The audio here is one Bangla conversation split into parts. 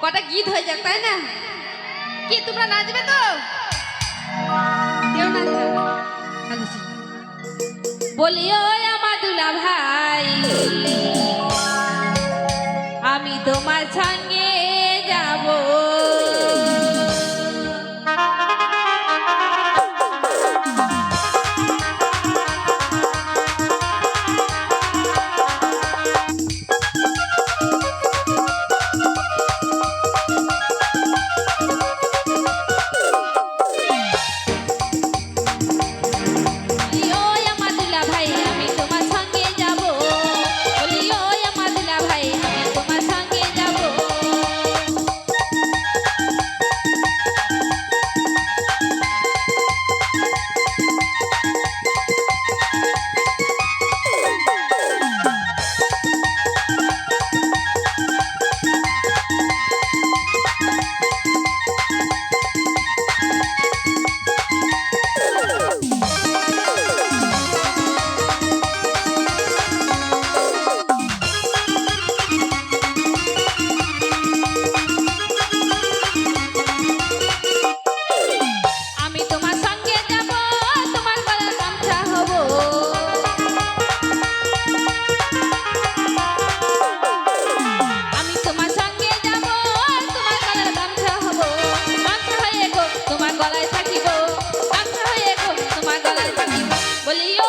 কটা গীত হয়ে যাক, তাই না? কি, তোমরা নাচবে তো? বলি ওই বলিও আমার দুলা ভাই, আমি তোমার সঙ্গে যাব। তোমার গলায় থাকিব তোমার গলায় থাকিব। বলিও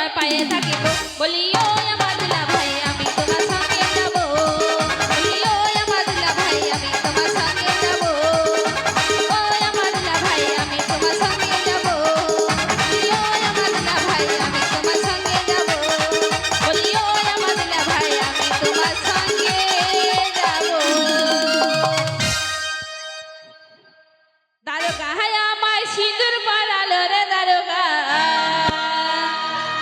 তোমার পায়ে থাকিব বলিও